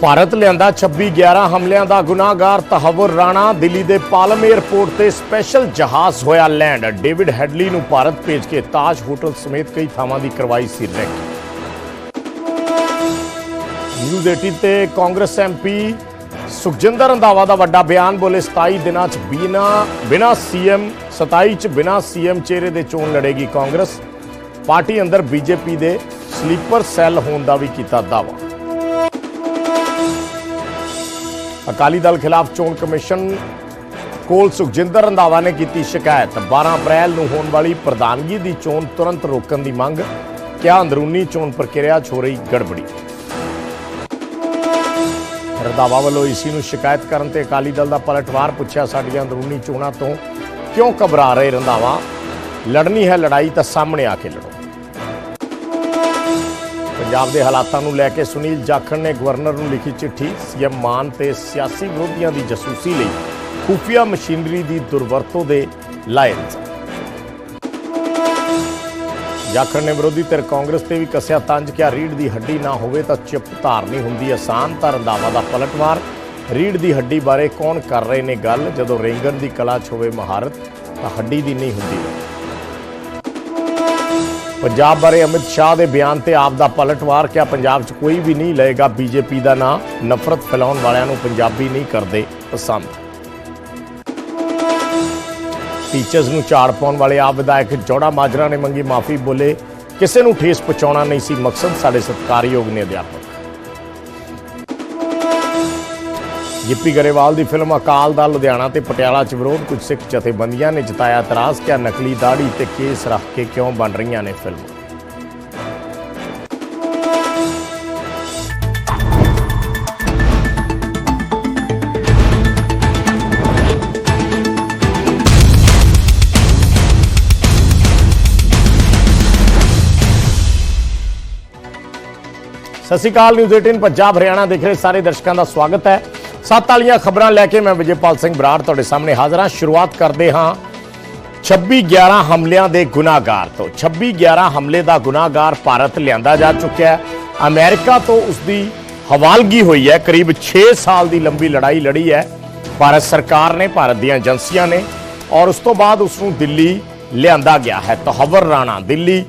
ਭਾਰਤ ਲਿਆਂਦਾ 26-11 ਹਮਲਿਆਂ ਦਾ ਗੁਨਾਹਗਾਰ ਤਹਵਰ ਰਾਣਾ। ਦਿੱਲੀ ਦੇ ਪਾਲਮ 에ਅਰਪੋਰਟ ਤੇ ਸਪੈਸ਼ਲ ਜਹਾਜ਼ ਹੋਇਆ ਲੈਂਡ। ਡੇਵਿਡ ਹੈਡਲੀ ਨੂੰ ਭਾਰਤ ਭੇਜ ਕੇ ਤਾਜ ਹੋਟਲ ਸਮੇਤ ਕਈ ਥਾਵਾਂ ਦੀ ਕਰਵਾਈ ਸੀ ਰੈਕੀ। ਨਿਊਜ਼ 18 ਤੇ ਕਾਂਗਰਸ ਐਮਪੀ ਸੁਖਜਿੰਦਰ ਰੰਧਾਵਾ ਦਾ ਵੱਡਾ ਬਿਆਨ ਬੋਲੇ 27 ਦਿਨਾਂ ਚ ਬਿਨਾ ਬਿਨਾ ਸੀਐਮ 27 ਚ ਬਿਨਾ ਸੀਐਮ ਚਿਹਰੇ ਦੇ ਚੋਣ ਲੜੇਗੀ ਕਾਂਗਰਸ। ਪਾਰਟੀ ਅੰਦਰ ਬੀਜੇਪੀ ਦੇ ਸਲੀਪਰ ਸੈੱਲ ਹੋਣ ਦਾ ਵੀ ਕੀਤਾ ਦਾਅਵਾ। ਅਕਾਲੀ ਦਲ ਖਿਲਾਫ ਚੋਣ ਕਮਿਸ਼ਨ ਕੋਲ ਸੁਖਜਿੰਦਰ ਰੰਧਾਵਾ ਨੇ ਕੀਤੀ ਸ਼ਿਕਾਇਤ। 12 ਅਪ੍ਰੈਲ ਨੂੰ ਹੋਣ ਵਾਲੀ ਪ੍ਰਧਾਨਗੀ ਦੀ ਚੋਣ ਤੁਰੰਤ ਰੋਕਣ ਦੀ ਮੰਗ ਕਿਆ ਅੰਦਰੂਨੀ ਚੋਣ ਪ੍ਰਕਿਰਿਆ 'ਚ ਹੋ ਰਹੀ ਗੜਬੜੀ। ਰੰਧਾਵਾ ਵੱਲੋਂ ਇਸੀ ਨੂੰ ਸ਼ਿਕਾਇਤ ਕਰਨ ਤੇ ਅਕਾਲੀ ਦਲ ਦਾ ਪਲਟਵਾਰ ਪੁੱਛਿਆ, ਸਾਡੀਆਂ ਅੰਦਰੂਨੀ ਚੋਣਾਂ ਤੋਂ ਕਿਉਂ ਘਬਰਾ ਰਹੇ ਰੰਧਾਵਾ? ਲੜਨੀ ਹੈ ਲੜਾਈ ਤਾਂ ਸਾਹਮਣੇ ਆ ਕੇ ਲੜੋ। ਪੰਜਾਬ ਦੇ ਹਾਲਾਤਾਂ ਨੂੰ ਲੈ ਕੇ ਸੁਨੀਲ ਜਾਖੜ ਨੇ ਗਵਰਨਰ ਨੂੰ ਲਿਖੀ ਚਿੱਠੀ, ਸੀਐਮ ਮਾਨ ਤੇ ਸਿਆਸੀ ਵਿਰੋਧੀਆਂ ਦੀ ਜਸੂਸੀ ਲਈ ਖੂਫੀਆ ਮਸ਼ੀਨਰੀ ਦੀ ਦੁਰਵਰਤੋਂ ਦੇ ਲਾਏ ਜਾਖੜ ਨੇ ਵਿਰੋਧੀ ਧਿਰ ਕਾਂਗਰਸ ਤੇ ਵੀ ਕੱਸਿਆ ਤੰਜ ਕਿਹਾ ਰੀੜ ਦੀ ਹੱਡੀ ਨਾ ਹੋਵੇ ਤਾਂ ਚੁੱਪ ਧਾਰਨੀ ਹੁੰਦੀ ਆਸਾਨ, ਤਾਂ ਰੰਧਾਵਾ ਦਾ ਪਲਟਵਾਰ। ਰੀੜ ਦੀ ਹੱਡੀ ਬਾਰੇ ਕੌਣ ਕਰ ਰਹੇ ਨੇ ਗੱਲ? ਜਦੋਂ ਰੇਂਗਣ ਦੀ ਕਲਾ 'ਚ ਹੋਵੇ ਮਹਾਰਤ, ਤਾਂ ਹੱਡੀ ਦੀ ਨਹੀਂ ਹੁੰਦੀ। ਪੰਜਾਬ ਬਾਰੇ ਅਮਿਤ ਸ਼ਾਹ ਦੇ ਬਿਆਨ ਤੇ ਆਪ ਦਾ ਪਲਟਵਾਰ ਕਿਹਾ, ਪੰਜਾਬ 'ਚ ਕੋਈ ਵੀ ਨਹੀਂ ਲਏਗਾ ਬੀਜੇਪੀ ਦਾ ਨਾਂ, ਨਫ਼ਰਤ ਫੈਲਾਉਣ ਵਾਲਿਆਂ ਨੂੰ ਪੰਜਾਬੀ ਨਹੀਂ ਕਰਦੇ ਪਸੰਦ। ਟੀਚਰਸ ਨੂੰ ਝਾੜ ਪਾਉਣ ਵਾਲੇ ਆਪ ਵਿਧਾਇਕ ਜੋੜਾ ਮਾਜਰਾ ਨੇ ਮੰਗੀ ਮਾਫੀ, ਬੋਲੇ, ਕਿਸੇ ਨੂੰ ਠੇਸ ਪਹੁੰਚਾਉਣਾ ਨਹੀਂ ਸੀ ਮਕਸਦ, ਸਾਡੇ ਸਤਿਕਾਰਯੋਗ ਨੇ ਅਧਿਆਪਕ। ਗਿੱਪੀ ਗਰੇਵਾਲ ਦੀ ਫਿਲਮ ਅਕਾਲ ਦਾ ਲੁਧਿਆਣਾ ਤੇ ਪਟਿਆਲਾ 'ਚ ਵਿਰੋਧ ਕੁਝ ਸਿੱਖ ਜਥੇਬੰਦੀਆਂ ਨੇ ਜਤਾਇਆ ਇਤਰਾਜ਼ ਕਿ ਨਕਲੀ ਦਾੜੀ ਤੇ ਕੇਸ ਰੱਖ ਕੇ ਕਿਉਂ ਬਣ ਰਹੀਆਂ ਨੇ ਫਿਲਮਾਂ? ਸਤਿ ਸ਼੍ਰੀ ਅਕਾਲ ਨਿਊਜ਼ 18 ਪੰਜਾਬ, ਹਰਿਆਣਾ ਦੇਖ ਰਹੇ ਸਾਰੇ ਦਰਸ਼ਕਾਂ ਦਾ ਸਵਾਗਤ ਹੈ। ਸੱਤ ਵਾਲੀਆਂ ਖਬਰਾਂ ਲੈ ਕੇ ਮੈਂ ਵਿਜੇਪਾਲ ਸਿੰਘ ਬਰਾੜ ਤੁਹਾਡੇ ਸਾਹਮਣੇ ਹਾਜ਼ਰ ਹਾਂ। ਸ਼ੁਰੂਆਤ ਕਰਦੇ ਹਾਂ 26-11 ਹਮਲਿਆਂ ਦੇ ਗੁਨਾਹਗਾਰ ਤੋਂ। 26-11 ਹਮਲੇ ਦਾ ਗੁਨਾਹਗਾਰ ਭਾਰਤ ਲਿਆਂਦਾ ਜਾ ਚੁੱਕਿਆ ਹੈ। ਅਮਰੀਕਾ ਤੋਂ ਉਸ ਦੀ ਹਵਾਲਗੀ ਹੋਈ ਹੈ। ਕਰੀਬ 6 ਸਾਲ ਦੀ ਲੰਬੀ ਲੜਾਈ ਲੜੀ ਹੈ। ਭਾਰਤ ਸਰਕਾਰ ਨੇ, ਭਾਰਤ ਦੀਆਂ ਏਜੰਸੀਆਂ ਨੇ ਔਰ ਉਸ ਤੋਂ ਬਾਅਦ ਉਸ ਨੂੰ ਦਿੱਲੀ ਲਿਆਂਦਾ ਗਿਆ ਹੈ। ਤਹਵਰ ਰਾਣਾ ਦਿੱਲੀ,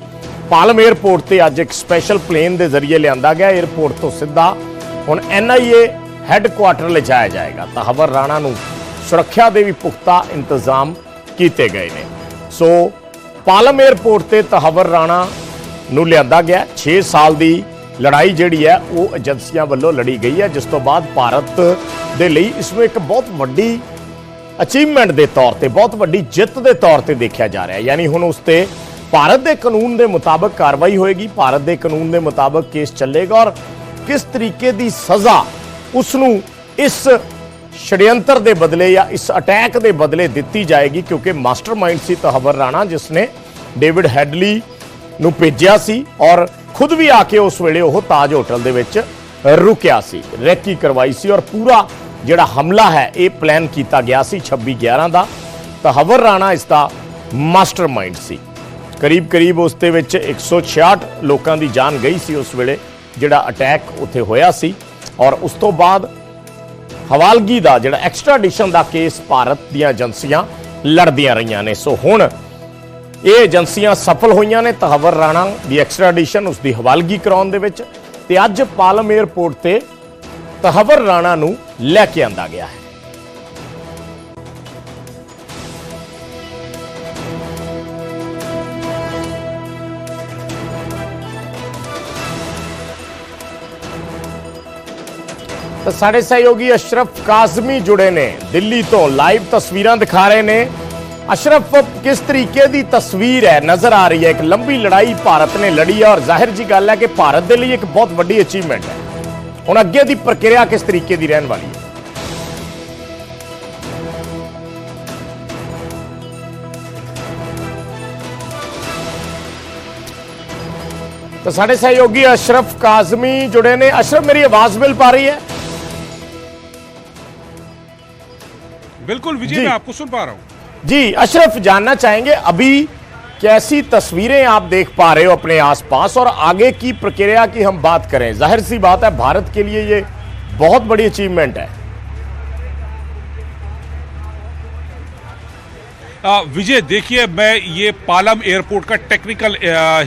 ਪਾਲਮ 에ਅਰਪੋਰਟ ਤੇ ਅੱਜ ਇੱਕ ਸਪੈਸ਼ਲ ਪਲੇਨ ਦੇ ਜ਼ਰੀਏ ਲਿਆਂਦਾ ਗਿਆ। 에ਅਰਪੋਰਟ ਤੋਂ ਸਿੱਧਾ ਹੁਣ ਐਨਆਈਏ ਹੈੱਡਕੁਆਟਰ ਲਿਜਾਇਆ ਜਾਏਗਾ। ਤਹਵਰ ਰਾਣਾ ਨੂੰ ਸੁਰੱਖਿਆ ਦੇ ਵੀ ਪੁਖਤਾ ਇੰਤਜ਼ਾਮ ਕੀਤੇ ਗਏ ਨੇ। ਸੋ ਪਾਲਮ 에ਅਰਪੋਰਟ ਤੇ ਤਹਵਰ ਰਾਣਾ ਨੂੰ ਲਿਆਂਦਾ ਗਿਆ। 6 ਸਾਲ ਦੀ ਲੜਾਈ ਜਿਹੜੀ ਹੈ, ਉਹ ਏਜੰਸੀਆਂ ਵੱਲੋਂ ਲੜੀ ਗਈ ਹੈ, ਜਿਸ ਤੋਂ ਬਾਅਦ ਭਾਰਤ ਦੇ ਲਈ ਇਸ ਨੂੰ ਇੱਕ ਬਹੁਤ ਵੱਡੀ ਅਚੀਵਮੈਂਟ ਦੇ ਤੌਰ ਤੇ, ਬਹੁਤ ਵੱਡੀ ਜਿੱਤ ਦੇ ਤੌਰ ਤੇ ਦੇਖਿਆ ਜਾ ਰਿਹਾ ਹੈ। ਯਾਨੀ ਹੁਣ ਉਸ ਤੇ ਭਾਰਤ ਦੇ ਕਾਨੂੰਨ ਦੇ ਮੁਤਾਬਕ ਕਾਰਵਾਈ ਹੋਏਗੀ। ਭਾਰਤ ਦੇ ਕਾਨੂੰਨ ਦੇ ਮੁਤਾਬਕ ਕੇਸ ਚੱਲੇਗਾ ਔਰ ਕਿਸ ਤਰੀਕੇ ਦੀ ਸਜ਼ਾ ਉਸ ਨੂੰ ਇਸ ਛੜਯੰਤਰ ਦੇ ਬਦਲੇ ਜਾਂ ਇਸ ਅਟੈਕ ਦੇ ਬਦਲੇ ਦਿੱਤੀ ਜਾਏਗੀ, ਕਿਉਂਕਿ ਮਾਸਟਰਮਾਈਂਡ ਸੀ ਤਹਵਰ ਰਾਣਾ ਜਿਸ ਨੇ ਡੇਵਿਡ ਹੈਡਲੀ ਨੂੰ ਭੇਜਿਆ ਸੀ ਔਰ ਖੁਦ ਵੀ ਆ ਕੇ ਉਸ ਵੇਲੇ ਉਹ ਤਾਜ ਹੋਟਲ ਦੇ ਵਿੱਚ ਰੁਕਿਆ ਸੀ, ਰੈਕੀ ਕਰਵਾਈ ਸੀ ਔਰ ਪੂਰਾ ਜਿਹੜਾ ਹਮਲਾ ਹੈ, ਇਹ ਪਲਾਨ ਕੀਤਾ ਗਿਆ ਸੀ 26 11 ਦਾ। ਤਹਵਰ ਰਾਣਾ ਇਸ ਦਾ ਮਾਸਟਰਮਾਈਂਡ ਸੀ। ਕਰੀਬ ਕਰੀਬ ਉਸ ਦੇ ਵਿੱਚ 166 ਲੋਕਾਂ ਦੀ ਜਾਨ ਗਈ ਸੀ ਉਸ ਵੇਲੇ, ਜਿਹੜਾ ਅਟੈਕ ਉੱਥੇ ਹੋਇਆ ਸੀ। ਔਰ ਉਸ ਤੋਂ ਬਾਅਦ ਹਵਾਲਗੀ ਦਾ ਜਿਹੜਾ ਐਕਸਟ੍ਰਾਡੀਸ਼ਨ ਦਾ ਕੇਸ ਭਾਰਤ ਦੀਆਂ ਏਜੰਸੀਆਂ ਲੜਦੀਆਂ ਰਹੀਆਂ ਨੇ। ਸੋ ਹੁਣ ਇਹ ਏਜੰਸੀਆਂ ਸਫਲ ਹੋਈਆਂ ਨੇ ਤਹਵਰ ਰਾਣਾ ਦੀ ਐਕਸਟ੍ਰਾਡੀਸ਼ਨ ਉਸ ਦੀ ਹਵਾਲਗੀ ਕਰਾਉਣ ਦੇ ਵਿੱਚ ਤੇ ਅੱਜ ਪਾਲਮ 에ਅਰਪੋਰਟ ਤੇ ਤਹਵਰ ਰਾਣਾ ਨੂੰ ਲੈ ਕੇ ਆਂਦਾ ਗਿਆ ਹੈ। ਤਾਂ ਸਾਡੇ ਸਹਿਯੋਗੀ ਅਸ਼ਰਫ ਕਾਜ਼ਮੀ ਜੁੜੇ ਨੇ। ਦਿੱਲੀ ਤੋਂ ਲਾਈਵ ਤਸਵੀਰਾਂ ਦਿਖਾ ਰਹੇ ਨੇ। ਅਸ਼ਰਫ, ਕਿਸ ਤਰੀਕੇ ਦੀ ਤਸਵੀਰ ਹੈ? ਨਜ਼ਰ ਆ ਰਹੀ ਹੈ, ਇੱਕ ਲੰਬੀ ਲੜਾਈ ਭਾਰਤ ਨੇ ਲੜੀ ਹੈ ਔਰ ਜ਼ਾਹਿਰ ਜੀ ਗੱਲ ਹੈ ਕਿ ਭਾਰਤ ਦੇ ਲਈ ਇੱਕ ਬਹੁਤ ਵੱਡੀ ਅਚੀਵਮੈਂਟ ਹੈ। ਹੁਣ ਅੱਗੇ ਦੀ ਪ੍ਰਕਿਰਿਆ ਕਿਸ ਤਰੀਕੇ ਦੀ ਰਹਿਣ ਵਾਲੀ ਹੈ? ਤਾਂ ਸਾਡੇ ਸਹਿਯੋਗੀ ਅਸ਼ਰਫ ਕਾਜ਼ਮੀ ਜੁੜੇ ਨੇ। ਅਸ਼ਰਫ, ਮੇਰੀ ਆਵਾਜ਼ ਮਿਲ ਪਾ ਰਹੀ ਹੈ? बिल्कुल विजय मैं आपको सुन पा रहा हूँ। जी अशरफ जानना चाहेंगे अभी कैसी तस्वीरें आप देख पा रहे हो अपने आसपास और आगे की प्रक्रिया की हम बात करें? ज़ाहिर सी बात है भारत के लिए ये बहुत बड़ी अचीवमेंट है। विजय देखिए मैं ये पालम एयरपोर्ट का टेक्निकल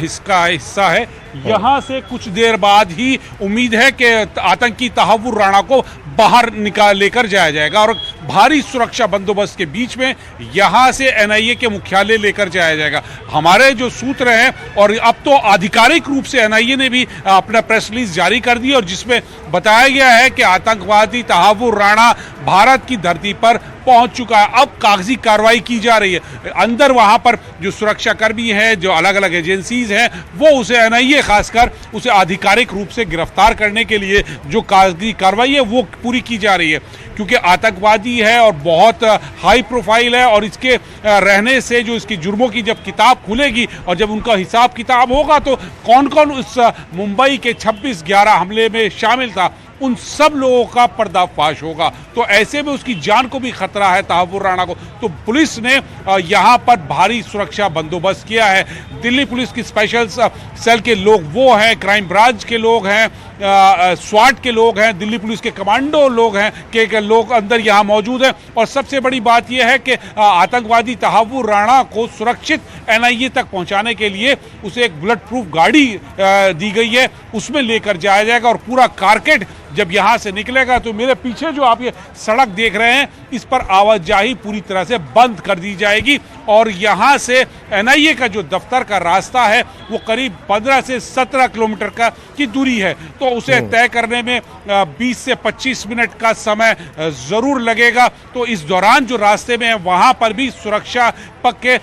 हिस्सा हिस्सा है। यहाँ से कुछ देर बाद ही उम्मीद है कि आतंकी तहवुर राणा को बाहर निकाल लेकर जाया जाएगा और भारी सुरक्षा बंदोबस्त के बीच में यहाँ से एनआईए के मुख्यालय लेकर जाया जाएगा। हमारे जो सूत्र हैं, और अब तो आधिकारिक रूप से एनआईए ने भी अपना प्रेस रिलीज़ जारी कर दी, और जिसमें बताया गया है कि आतंकवादी तहवुर राणा भारत की धरती पर पहुँच चुका है। अब कागज़ी कार्रवाई की जा रही है। अंदर वहाँ पर जो सुरक्षा कर्मी हैं, जो अलग अलग एजेंसीज हैं, वो उसे एनआईए खासकर उसे आधिकारिक रूप से गिरफ़्तार करने के लिए जो कार्रवाई है, वो पूरी की जा रही है। क्योंकि आतंकवादी है और बहुत हाई प्रोफ़ाइल है और इसके रहने से जो इसकी जुर्मों की जब किताब खुलेगी और जब उनका हिसाब किताब होगा तो कौन कौन उस मुंबई के 26 11 हमले में शामिल था? उन सब लोगों का पर्दाफाश होगा। तो ऐसे में उसकी जान को भी खतरा है तहवुर राणा को। तो पुलिस ने यहाँ पर भारी सुरक्षा बंदोबस्त किया है। दिल्ली पुलिस की स्पेशल सेल के लोग वो हैं, क्राइम ब्रांच के लोग हैं। स्वाट के लोग हैं दिल्ली पुलिस के कमांडो लोग हैं के, लोग अंदर यहाँ मौजूद हैं। और सबसे बड़ी बात यह है कि आतंकवादी तहवुर राणा को सुरक्षित एनआईए तक पहुँचाने के लिए उसे एक बुलेट प्रूफ गाड़ी दी गई है। उसमें लेकर जाया जाएगा और पूरा कारकेट जब यहाँ से निकलेगा तो मेरे पीछे जो आप ये सड़क देख रहे हैं इस पर आवाजाही पूरी तरह से बंद कर दी जाएगी। और यहाँ से एनआईए का जो दफ्तर का रास्ता है वो करीब 15 से 17 किलोमीटर का की दूरी है। तो उसे तय करने में अ, 20 से 25 मिनट का समय ज़रूर लगेगा। तो इस दौरान जो रास्ते में है वहाँ पर भी सुरक्षा पक्के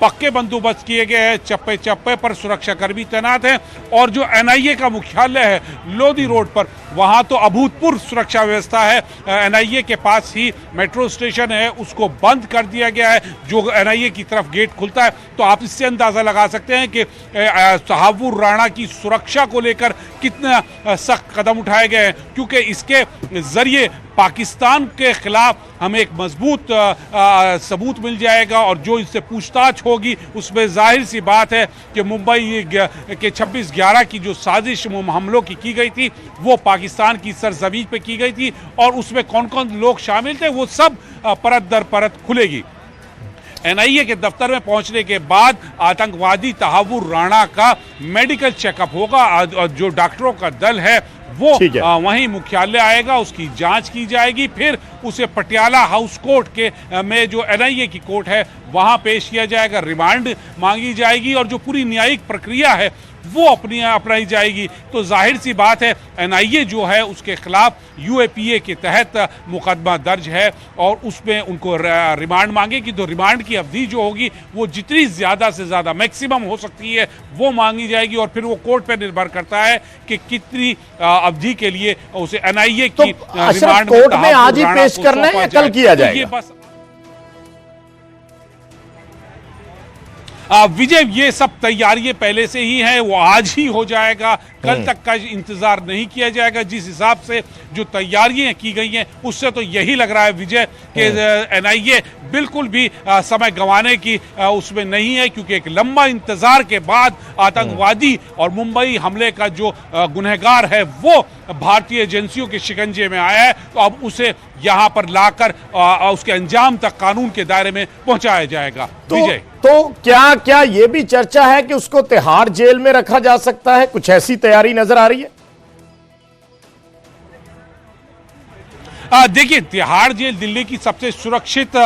पक्के बंदोबस्त किए गए हैं। चप्पे चप्पे पर सुरक्षा कर्मी तैनात हैं और जो एनआईए का मुख्यालय है लोधी रोड पर वहाँ तो अभूतपूर्व सुरक्षा व्यवस्था है। एनआईए के पास ही मेट्रो स्टेशन है उसको बंद कर दिया गया है। जो एनआईए की तरफ़ गेट खुलता है तो आप इससे अंदाज़ा लगा सकते हैं कि अ, राणा की सुरक्षा को लेकर कितना सख्त कदम उठाए गए हैं क्योंकि इसके ज़रिए पाकिस्तान के खिलाफ हमें एक मज़बूत सबूत मिल जाएगा और जो इससे पूछताछ होगी, उसमें ज़ाहिर सी बात है कि मुंबई के 26 11 की जो साजिश हमलों की की गई थी, वो पाकिस्तान की सरजमीन पे की गई थी और उसमें कौन कौन लोग शामिल थे, वो सब परत दर परत खुलेगी। एनआईए के दफ्तर में पहुँचने के बाद आतंकवादी तहावुर राणा का मेडिकल चेकअप होगा। और- जो डॉक्टरों का दल है वो आ, वहीं मुख्यालय आएगा उसकी जाँच की जाएगी फिर उसे पटियाला हाउस कोर्ट के में जो एनआईए की कोर्ट है वहाँ पेश किया जाएगा। रिमांड मांगी जाएगी और जो पूरी न्यायिक प्रक्रिया है वो अपनी अपनाई जाएगी। तो ज़ाहिर सी बात है एनआईए जो है उसके खिलाफ यूएपीए के तहत मुकदमा दर्ज है और उसमें उनको रिमांड मांगेगी। तो रिमांड की अवधि जो होगी वो जितनी ज़्यादा से ज़्यादा मैक्सिमम हो सकती है वो मांगी जाएगी और फिर वो कोर्ट पर निर्भर करता है कि कितनी अवधि के लिए उसे एनआईए तो की अशरफ, रिमांड कोर्ट में आज ही पेश करना है कल किया तो ये बस विजय ये सब तैयारियाँ पहले से ही हैं वो आज ही हो जाएगा। कल तक का इंतज़ार नहीं किया जाएगा। जिस हिसाब से जो तैयारियाँ की गई हैं उससे तो यही लग रहा है विजय कि एनआईए बिल्कुल भी आ, समय गंवाने की आ, उसमें नहीं है क्योंकि एक लंबा इंतज़ार के बाद आतंकवादी और मुंबई हमले का जो गुनहगार है वो भारतीय एजेंसियों के शिकंजे में आया है। तो अब उसे यहाँ पर लाकर आ, उसके अंजाम तक कानून के दायरे में पहुँचाया जाएगा। तो विजय। तो क्या क्या यह भी चर्चा है कि उसको तिहाड़ जेल में रखा जा सकता है? कुछ ऐसी तैयारी नज़र आ रही है? देखिए, तिहाड़ जेल दिल्ली की सबसे सुरक्षित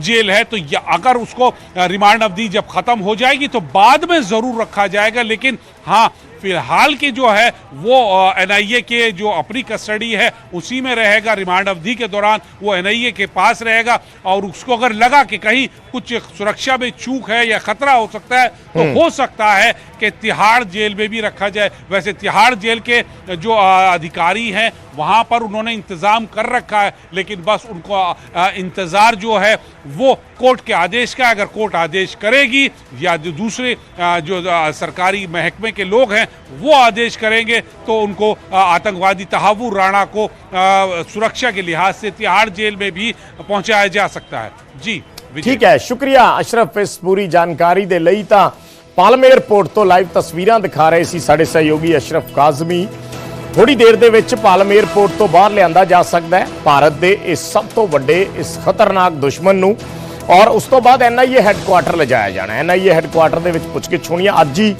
जेल है तो अगर उसको रिमांड अवधि जब खत्म हो जाएगी तो बाद में ज़रूर रखा जाएगा, लेकिन हाँ फ़िलहाल की जो है वो एनआईए के जो अपनी कस्टडी है उसी में रहेगा। रिमांड अवधि के दौरान वो एनआईए के पास रहेगा। और उसको अगर लगा कि कहीं कुछ सुरक्षा में चूक है या खतरा हो सकता है तो हो सकता है कि तिहाड़ जेल में भी रखा जाए। वैसे तिहाड़ जेल के जो अधिकारी हैं वहाँ पर उन्होंने इंतज़ाम कर रखा है लेकिन बस उनको इंतज़ार जो है वो कोर्ट के आदेश का। अगर कोर्ट आदेश करेगी या जो दूसरे जो सरकारी महकमे के लोग हैं वो आदेश करेंगे तो उनको आतंकवादी तहावुर राणा को सुरक्षा के लिहाज से तिहाड़ जेल में भी ਪਹੁੰਚਾਇਆ ਜਾ ਸਕਦਾ ਹੈ ਜੀ ਠੀਕ ਹੈ ਸ਼ੁਕਰੀਆ ਅਸ਼ਰਫ ਇਸ ਪੂਰੀ ਜਾਣਕਾਰੀ ਦੇ ਲਈ ਤਾਂ ਪਾਲਮ 에ਅਰਪੋਰਟ ਤੋਂ ਲਾਈਵ ਤਸਵੀਰਾਂ ਦਿਖਾ ਰਹੇ ਸੀ ਸਾਡੇ ਸਹਿਯੋਗੀ ਅਸ਼ਰਫ ਕਾਜ਼ਮੀ ਥੋੜੀ ਦੇਰ ਦੇ ਵਿੱਚ ਪਾਲਮ 에ਅਰਪੋਰਟ ਤੋਂ ਬਾਹਰ ਲਿਆਂਦਾ ਜਾ ਸਕਦਾ ਹੈ ਭਾਰਤ ਦੇ ਇਸ ਸਭ ਤੋਂ ਵੱਡੇ ਇਸ ਖਤਰਨਾਕ ਦੁਸ਼ਮਣ ਨੂੰ ਔਰ ਉਸ ਤੋਂ ਬਾਅਦ ਐਨਆਈਏ ਹੈੱਡਕੁਆਟਰ ਲਿਜਾਇਆ ਜਾਣਾ ਐਨਆਈਏ ਹੈੱਡਕੁਆਟਰ ਦੇ ਵਿੱਚ ਪੁੱਛਗਿੱਛ ਹੋਣੀ ਅੱਜ ਹੀ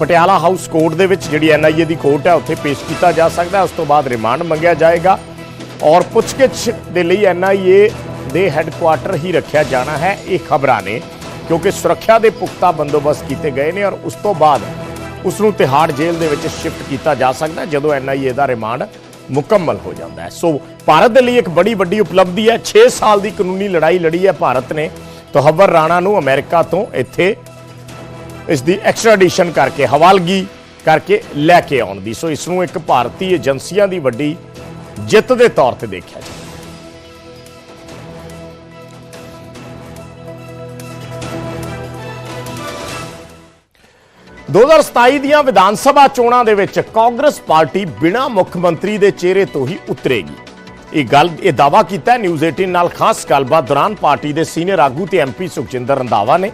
ਪਟਿਆਲਾ ਹਾਊਸ ਕੋਰਟ ਦੇ ਵਿੱਚ ਜਿਹੜੀ ਐਨਆਈਏ ਦੀ ਕੋਰਟ ਹੈ, ਉੱਥੇ ਪੇਸ਼ ਕੀਤਾ ਜਾ ਸਕਦਾ ਉਸ ਤੋਂ ਬਾਅਦ ਰਿਮਾਂਡ ਮੰਗਿਆ ਜਾਏਗਾ। ਔਰ ਪੁੱਛਗਿੱਛ ਦੇ ਲਈ ਐਨਆਈਏ ਦੇ ਹੈੱਡਕੁਆਟਰ ਹੀ ਰੱਖਿਆ ਜਾਣਾ ਹੈ, ਇਹ ਖਬਰਾਂ ਨੇ। ਕਿਉਂਕਿ ਸੁਰੱਖਿਆ ਦੇ ਪੁਖਤਾ ਬੰਦੋਬਸਤ ਕੀਤੇ ਗਏ ਨੇ ਔਰ ਉਸ ਤੋਂ ਬਾਅਦ ਉਸ ਨੂੰ ਤਿਹਾੜ ਜੇਲ੍ਹ ਦੇ ਵਿੱਚ ਸ਼ਿਫਟ ਕੀਤਾ ਜਾ ਸਕਦਾ ਹੈ, ਜਦੋਂ ਐਨਆਈਏ ਦਾ ਰਿਮਾਂਡ ਮੁਕੰਮਲ ਹੋ ਜਾਂਦਾ ਹੈ। ਸੋ ਭਾਰਤ ਦੇ ਲਈ ਇੱਕ ਬੜੀ ਵੱਡੀ ਉਪਲਬਧੀ ਹੈ। 6 ਸਾਲ ਦੀ ਕਾਨੂੰਨੀ ਲੜਾਈ ਲੜੀ ਹੈ ਭਾਰਤ ਨੇ। ਤੋਹਵਰ ਰਾਣਾ ਨੂੰ ਅਮਰੀਕਾ ਤੋਂ ਇੱਥੇ ਇਸ ਦੀ ਐਕਸਟ੍ਰੈਡੀਸ਼ਨ ਕਰਕੇ ਹਵਾਲਗੀ ਕਰਕੇ ਲੈ ਕੇ ਆਉਣ ਦੀ। ਸੋ ਇਸ ਨੂੰ ਇੱਕ ਭਾਰਤੀ ਏਜੰਸੀਆਂ ਦੀ ਵੱਡੀ ਜਿੱਤ ਦੇ ਤੌਰ ਤੇ ਦੇਖਿਆ ਜਾਂਦਾ 2027 ਦੀਆਂ ਵਿਧਾਨ ਸਭਾ ਚੋਣਾਂ ਦੇ ਵਿੱਚ ਕਾਂਗਰਸ ਪਾਰਟੀ ਬਿਨਾਂ ਮੁੱਖ ਮੰਤਰੀ ਦੇ ਚਿਹਰੇ ਤੋਂ ਹੀ ਉਤਰੇਗੀ। ਇਹ ਗੱਲ, ਇਹ ਦਾਵਾ ਕੀਤਾ ਨਿਊਜ਼ 18 ਨਾਲ ਖਾਸ ਗੱਲਬਾਤ ਦੌਰਾਨ ਪਾਰਟੀ ਦੇ ਸੀਨੀਅਰ ਆਗੂ ਤੇ ਐਮਪੀ ਸੁਖਜਿੰਦਰ ਰੰਧਾਵਾ ਨੇ।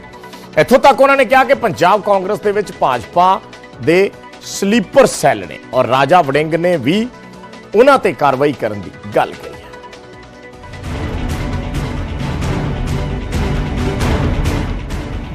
ਇੱਥੋਂ ਤੱਕ ਉਹਨਾਂ ਨੇ ਕਿਹਾ ਕਿ ਪੰਜਾਬ ਕਾਂਗਰਸ ਦੇ ਵਿੱਚ ਭਾਜਪਾ ਦੇ ਸਲੀਪਰ ਸੈੱਲ ਨੇ ਔਰ ਰਾਜਾ ਵੜਿੰਗ ਨੇ ਵੀ ਉਹਨਾਂ ਤੇ ਕਾਰਵਾਈ ਕਰਨ ਦੀ ਗੱਲ ਕਹੀ ਹੈ।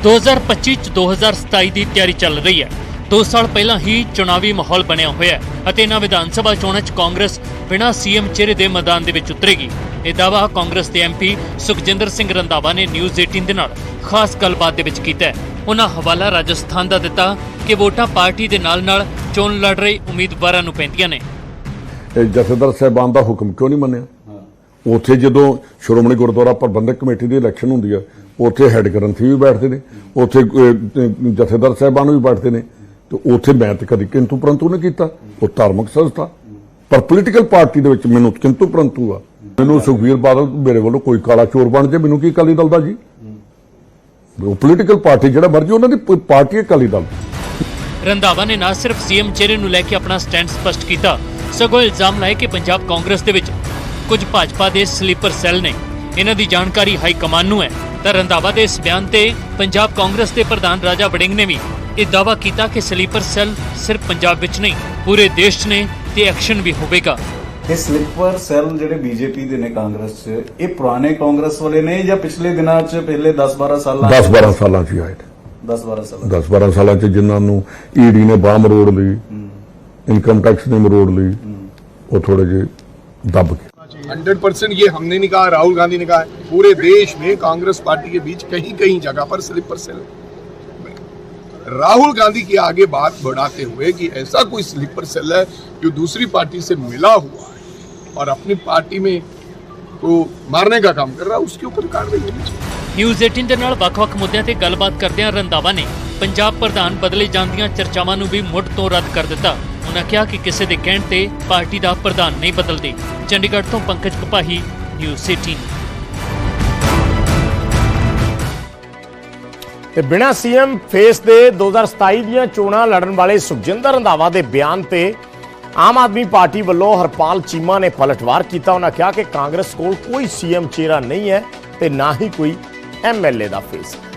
2025 ਚ 2027 ਦੀ ਤਿਆਰੀ ਚੱਲ ਰਹੀ ਹੈ। 2 ਸਾਲ ਪਹਿਲਾਂ ਹੀ ਚੁਣਾਵੀ ਮਾਹੌਲ ਬਣਿਆ ਹੋਇਆ ਹੈ ਅਤੇ ਇਹਨਾਂ ਵਿਧਾਨ ਸਭਾ ਚੋਣਾਂ 'ਚ ਕਾਂਗਰਸ ਬਿਨਾਂ ਸੀਐਮ ਚਿਹਰੇ ਦੇ ਮੈਦਾਨ ਦੇ ਵਿੱਚ ਉਤਰੇਗੀ। ਇਹ ਦਾਅਵਾ ਕਾਂਗਰਸ ਦੇ ਐਮਪੀ ਸੁਖਜਿੰਦਰ ਸਿੰਘ ਰੰਧਾਵਾ ਨੇ ਨਿਊਜ਼ 18 ਦੇ ਨਾਲ ਖਾਸ ਗੱਲਬਾਤ ਦੇ ਵਿੱਚ ਕੀਤਾ ਉਹਨਾਂ ਹਵਾਲਾ ਰਾਜਸਥਾਨ ਦਾ ਦਿੱਤਾ ਕਿ ਵੋਟਾਂ ਪਾਰਟੀ ਦੇ ਨਾਲ-ਨਾਲ ਚੋਣ ਲੜ ਰਹੇ ਉਮੀਦਵਾਰਾਂ ਨੂੰ ਪੈਂਦੀਆਂ ਨੇ। ਜਥੇਦਾਰ ਸਾਹਿਬਾਨ ਦਾ ਹੁਕਮ ਕਿਉਂ ਨਹੀਂ ਮੰਨਿਆ? ਉੱਥੇ ਜਦੋਂ ਸ਼੍ਰੋਮਣੀ ਗੁਰਦੁਆਰਾ ਪ੍ਰਬੰਧਕ ਕਮੇਟੀ ਦੀ ਇਲੈਕਸ਼ਨ ਹੁੰਦੀ ਆ, ਉੱਥੇ ਹੈੱਡ ਗ੍ਰੰਥੀ ਵੀ ਬੈਠਦੇ ਨੇ, ਉੱਥੇ ਜਥੇਦਾਰ ਸਾਹਿਬਾਨ ਵੀ ਬੈਠਦੇ ਨੇ। ਤੇ ਉੱਥੇ ਮੈਂ ਤੇ ਕਦੀ ਕਿੰਤੂ ਪਰੰਤੂ ਨਹੀਂ ਕੀਤਾ। ਉਹ ਧਾਰਮਿਕ ਸੰਸਥਾ। ਪਰ ਪੋਲੀਟੀਕਲ ਪਾਰਟੀ ਦੇ ਵਿੱਚ ਮੈਨੂੰ ਕਿੰਤੂ ਪਰੰਤੂ ਆ। ਮੈਨੂੰ ਸੁਖਵੀਰ ਬਾਦਲ ਮੇਰੇ ਵੱਲੋਂ ਕੋਈ ਕਾਲਾ ਚੋਰ ਬਣ ਜੇ, ਮੈਨੂੰ ਕੀ ਅਕਾਲੀ ਦਲ ਦਾ ਜੀ? ਉਹ ਪੋਲੀਟੀਕਲ ਪਾਰਟੀ ਜਿਹੜਾ ਮਰਜ਼ੀ, ਉਹਨਾਂ ਦੀ ਪਾਰਟੀ ਅਕਾਲੀ ਦਲ। ਰੰਧਾਵਾ ਨੇ ਨਾ ਸਿਰਫ ਸੀਐਮ ਚਿਹਰੇ ਨੂੰ ਲੈ ਕੇ ਆਪਣਾ ਸਟੈਂਡ ਸਪਸ਼ਟ ਕੀਤਾ, ਸਗੋਂ ਇਲਜ਼ਾਮ ਲਾਏ ਕਿ ਪੰਜਾਬ ਕਾਂਗਰਸ ਦੇ ਵਿੱਚ ਕੁਝ ਭਾਜਪਾ ਦੇ ਸਲੀਪਰ ਸੈੱਲ ਨੇ। ਇਹਨਾਂ ਦੀ ਜਾਣਕਾਰੀ ਹਾਈ ਕਮਾਨ ਨੂੰ ਹੈ। ਤਾਂ ਰੰਧਾਵਾ ਦੇ ਇਸ ਬਿਆਨ ਤੇ ਪੰਜਾਬ ਕਾਂਗਰਸ ਦੇ ਪ੍ਰਧਾਨ ਰਾਜਾ ਵੜਿੰਗ ਨੇ ਵੀ ਇਹ ਦਾਅਵਾ ਕੀਤਾ ਕਿ ਸਲੀਪਰ ਸੈੱਲ ਸਿਰਫ ਪੰਜਾਬ ਵਿੱਚ ਨਹੀਂ, ਪੂਰੇ ਦੇਸ਼ 'ਚ ਨੇ ਤੇ ਐਕਸ਼ਨ ਵੀ ਹੋਵੇਗਾ। ਇਹ ਸਲਿੱਪਰ ਸੈੱਲ ਜਿਹੜੇ ਬੀਜੇਪੀ ਦੇ ਨੇ ਕਾਂਗਰਸ 'ਚ ਇਹ ਪੁਰਾਣੇ ਕਾਂਗਰਸ ਵਾਲੇ ਨੇ ਜਾਂ ਪਿਛਲੇ ਦਿਨਾਂ 'ਚ ਪਹਿਲੇ 10-12 ਸਾਲਾਂ 10 12 ਸਾਲਾਂ 'ਚ ਹੀ ਆਏ ਨੇ 10-12 ਸਾਲਾਂ 10 12 ਸਾਲਾਂ 'ਚ ਜਿਨ੍ਹਾਂ ਨੂੰ ਈਡੀ ਨੇ ਬਾਹ ਮਰੋੜ ਲਈ ਇਨਕਮ ਟੈਕਸ ਨੇ ਮਰੋੜ ਲਈ ਉਹ ਥੋੜੇ ਜਿਹੇ ਦੱਬ ਗਏ हंड्रेड परसेंट ये हमने नहीं कहा राहुल गांधी ने कहा है पूरे देश में कांग्रेस पार्टी के बीच कहीं कहीं जगह पर स्लीपर सेल राहुल गांधी की आगे बात बढ़ाते हुए कि ऐसा कोई स्लीपर सेल है जो दूसरी पार्टी से मिला हुआ है और अपनी पार्टी में को मारने का काम कर रहा है उसके ऊपर कार्रवाई होनी चाहिए ਨਿਊਜ਼ 18 ਦੇ ਨਾਲ ਵੱਖ-ਵੱਖ ਮੁੱਦਿਆਂ ਤੇ ਗੱਲਬਾਤ ਕਰਦਿਆਂ ਰੰਧਾਵਾ ਨੇ ਪੰਜਾਬ ਪ੍ਰਧਾਨ ਬਦਲੇ ਜਾਂਦੀਆਂ ਚਰਚਾਵਾਂ ਨੂੰ ਵੀ ਮੁੱਢ ਤੋਂ ਰੱਦ ਕਰ ਦਿੱਤਾ ਉਹਨਾਂ ਕਿਹਾ ਕਿ ਕਿਸੇ ਦੇ ਕਹਿਣ ਤੇ ਪਾਰਟੀ ਦਾ ਪ੍ਰਧਾਨ ਨਹੀਂ ਬਦਲਦੀ ਚੰਡੀਗੜ੍ਹ ਤੋਂ ਪੰਕਜ ਕਪਾਹੀ ਨਿਊਜ਼ 18 ਤੇ ਬਿਨਾਂ ਸੀਐਮ ਫੇਸ ਦੇ 2027 ਦੀਆਂ ਚੋਣਾਂ ਲੜਨ ਵਾਲੇ ਸੁਖਜਿੰਦਰ ਰੰਧਾਵਾ ਦੇ ਬਿਆਨ ਤੇ ਆਮ ਆਦਮੀ ਪਾਰਟੀ ਵੱਲੋਂ ਹਰਪਾਲ ਚੀਮਾ ਨੇ ਪਲਟਵਾਰ ਕੀਤਾ। ਉਹਨਾਂ ਕਿਹਾ ਕਿ ਕਾਂਗਰਸ ਕੋਲ ਕੋਈ ਸੀਐਮ ਚਿਹਰਾ ਨਹੀਂ ਹੈ ਤੇ ਨਾ ਹੀ ਕੋਈ ਐਮਐਲਏ ਦਾ ਫੇਸ ਹੈ